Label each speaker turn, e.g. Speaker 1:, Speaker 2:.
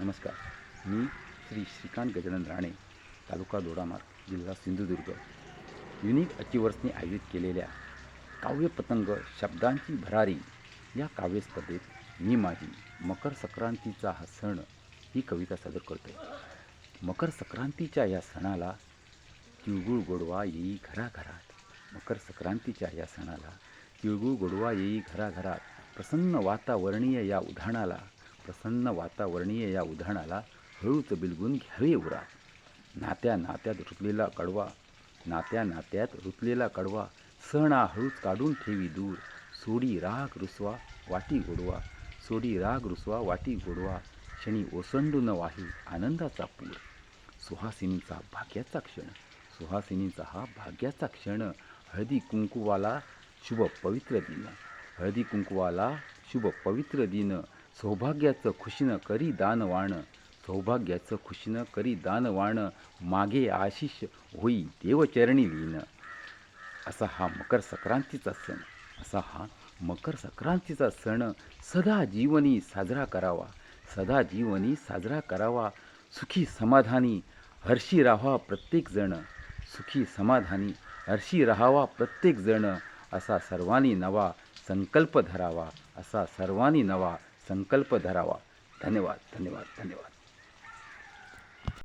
Speaker 1: नमस्कार. मी श्री श्रीकांत गजानन राणे तालुका दोडामार्ग जिल्हा सिंधुदुर्ग. युनिक अचिवर्सने आयोजित केलेल्या काव्यपतंग शब्दांची भरारी या काव्य स्पर्धेत मी माझी मकर संक्रांतीचा हा सण ही कविता सादर करतो मकर संक्रांतीच्या या सणाला तिळगुळ गोडवा येई घराघरात. मकर संक्रांतीच्या या सणाला तिळगुळ गोडवा येई घराघरात. प्रसन्न वातावरणीय या उधाणाला प्रसन्न वातावरणीय या उदाहरणाला हळूच बिलगून घ्यावे उरा. नात्या नात्यात रुतलेला कडवा नात्या नात्यात रुतलेला कडवा सणा हळूच काढून ठेवी दूर. सोडी राग रुसवा वाटी गोडवा. सोडी राग रुसवा वाटी गोडवा. क्षणी ओसंडून वाही आनंदाचा पूर. सुहासिनीचा भाग्याचा क्षण सुहासिनीचा हा भाग्याचा क्षण. हळदी कुंकुवाला शुभ पवित्र दिन हळदी कुंकुवाला शुभ पवित्र दिन. सौभाग्याचं खुशीनं करी दानवाण सौभाग्याचं खुशीनं करी दानवाण मागे आशिष होई देवचरणी लीन. असा हा मकर संक्रांतीचा सण. असा हा मकर संक्रांतीचा सण. सदा जीवनी साजरा करावा. सदा जीवनी साजरा करावा. सुखी समाधानी हर्षी राहावा प्रत्येकजण सुखी समाधानी हर्षी राहावा प्रत्येकजण असा सर्वांनी नवा संकल्प धरावा. असा सर्वांनी नवा संकल्प धरावा. धन्यवाद धन्यवाद धन्यवाद.